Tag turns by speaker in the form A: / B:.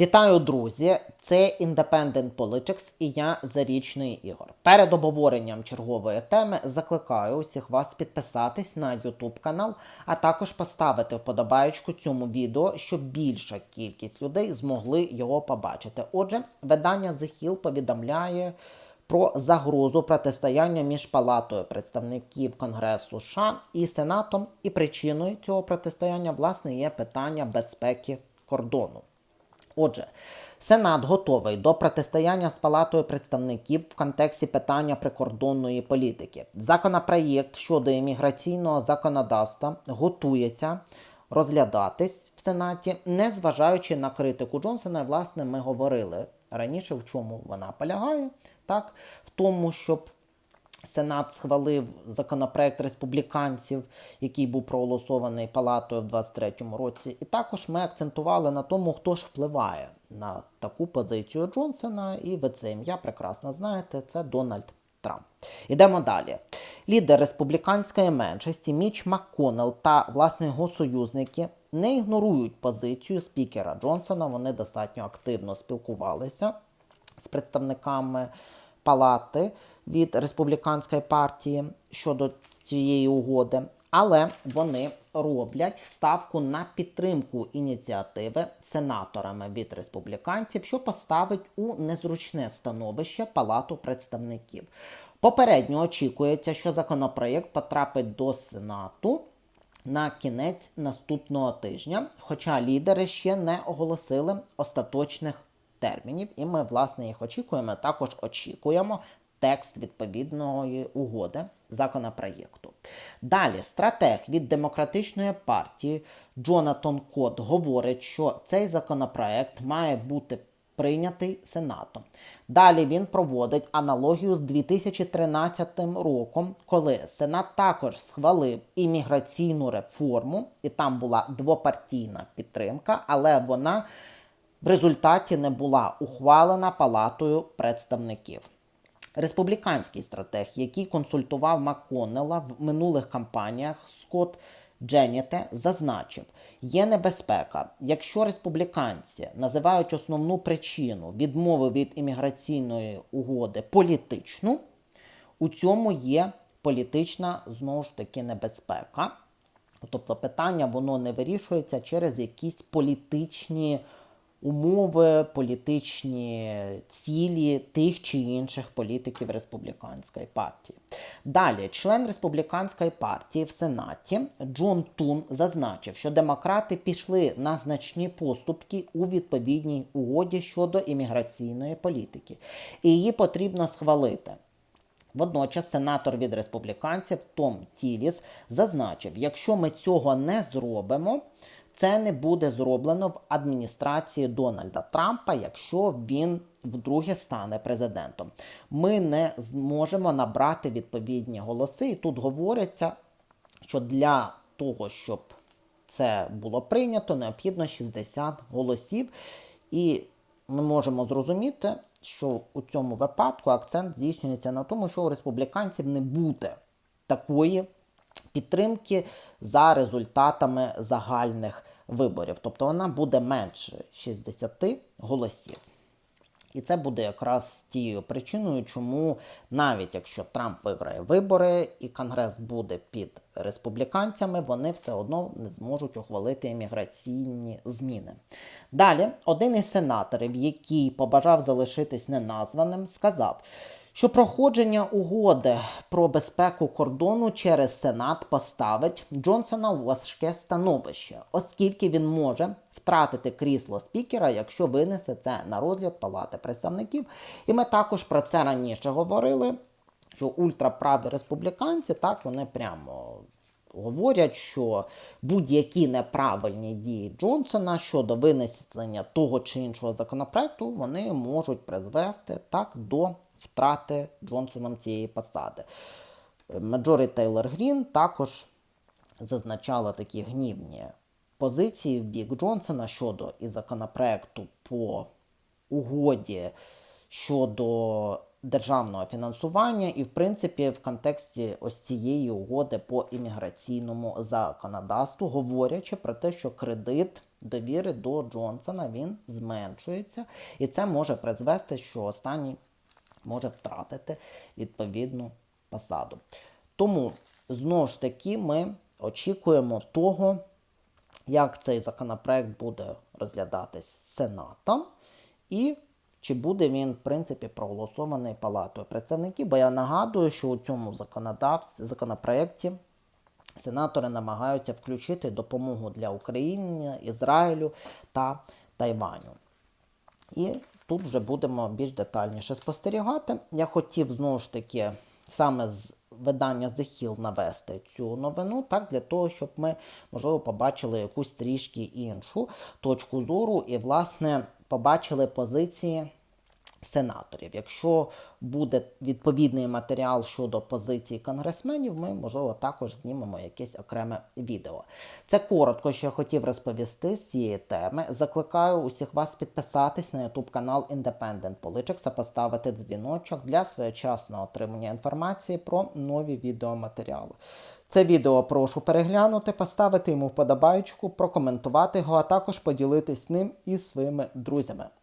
A: Вітаю, друзі! Це Independent Politics і я Зарічний Ігор. Перед обговоренням чергової теми закликаю усіх вас підписатись на YouTube канал, а також поставити вподобаєчку цьому відео, щоб більша кількість людей змогли його побачити. Отже, видання The Hill повідомляє про загрозу протистояння між Палатою представників Конгресу США і Сенатом, і причиною цього протистояння власне є питання безпеки кордону. Отже, Сенат готовий до протистояння з Палатою представників в контексті питання прикордонної політики. Законопроєкт щодо імміграційного законодавства готується розглядатись в Сенаті, незважаючи на критику Джонсона. Власне, ми говорили раніше, в чому вона полягає, так, в тому, щоб Сенат схвалив законопроект республіканців, який був проголосований палатою в 23-му році. І також ми акцентували на тому, хто ж впливає на таку позицію Джонсона. І ви це ім'я прекрасно знаєте. Це Дональд Трамп. Ідемо далі. Лідер республіканської меншості Міч МакКоннелл та власне його союзники не ігнорують позицію спікера Джонсона. Вони достатньо активно спілкувалися з представниками палати від республіканської партії щодо цієї угоди, але вони роблять ставку на підтримку ініціативи сенаторами від республіканців, що поставить у незручне становище Палату представників. Попередньо очікується, що законопроєкт потрапить до Сенату. На кінець наступного тижня, хоча лідери ще не оголосили остаточних термінів, і ми, власне, їх очікуємо. Також очікуємо текст відповідної угоди законопроєкту. Далі, стратег від демократичної партії Джонатан Кот говорить, що цей законопроект має бути прийнятий Сенатом. Далі він проводить аналогію з 2013 роком, коли Сенат також схвалив імміграційну реформу, і там була двопартійна підтримка, але вона в результаті не була ухвалена Палатою представників. Республіканський стратег, який консультував Макконнелла в минулих кампаніях, Скотт Дженіте, зазначив, є небезпека, якщо республіканці називають основну причину відмови від імміграційної угоди політичну, у цьому є політична знову ж таки небезпека. Тобто питання воно не вирішується через якісь політичні умови, політичні цілі тих чи інших політиків республіканської партії. Далі, член республіканської партії в Сенаті Джон Тун зазначив, що демократи пішли на значні поступки у відповідній угоді щодо імміграційної політики, і її потрібно схвалити. Водночас сенатор від республіканців Том Тіліс зазначив, якщо ми цього не зробимо, це не буде зроблено в адміністрації Дональда Трампа, якщо він вдруге стане президентом. Ми не зможемо набрати відповідні голоси. І тут говориться, що для того, щоб це було прийнято, необхідно 60 голосів. І ми можемо зрозуміти, що у цьому випадку акцент здійснюється на тому, що у республіканців не буде такої підтримки за результатами загальних виборів. Тобто вона буде менше 60 голосів. І це буде якраз тією причиною, чому навіть якщо Трамп виграє вибори і Конгрес буде під республіканцями, вони все одно не зможуть ухвалити імміграційні зміни. Далі, один із сенаторів, який побажав залишитись неназваним, сказав, що проходження угоди про безпеку кордону через Сенат поставить Джонсона у важке становище, оскільки він може втратити крісло спікера, якщо винесе це на розгляд Палати представників. І ми також про це раніше говорили. Що ультраправі республіканці так вони прямо говорять, що будь-які неправильні дії Джонсона щодо винесення того чи іншого законопроекту вони можуть призвести так до втрати Джонсоном цієї посади. Маджорі Тейлор Грін також зазначала такі гнівні позиції в бік Джонсона щодо і законопроекту по угоді щодо державного фінансування, і в принципі в контексті ось цієї угоди по імміграційному законодавству, говорячи про те, що кредит довіри до Джонсона він зменшується, і це може призвести, що останній може втратити відповідну посаду. Тому знову ж таки ми очікуємо того, як цей законопроект буде розглядатись Сенатом, і чи буде він, в принципі, проголосований Палатою представників. Бо я нагадую, що у цьому законопроекті сенатори намагаються включити допомогу для України, Ізраїлю та Тайваню. І тут вже будемо більш детальніше спостерігати. Я хотів знову ж таки саме з видання The Hill навести цю новину, так для того, щоб ми, можливо, побачили якусь трішки іншу точку зору і, власне, побачили позиції сенаторів. Якщо буде відповідний матеріал щодо позиції конгресменів, ми, можливо, також знімемо якесь окреме відео. Це коротко, що я хотів розповісти з цієї теми. Закликаю усіх вас підписатись на YouTube канал Independent Politics, а поставити дзвіночок для своєчасного отримання інформації про нові відеоматеріали. Це відео прошу переглянути, поставити йому вподобайку, прокоментувати його, а також поділитись ним із своїми друзями.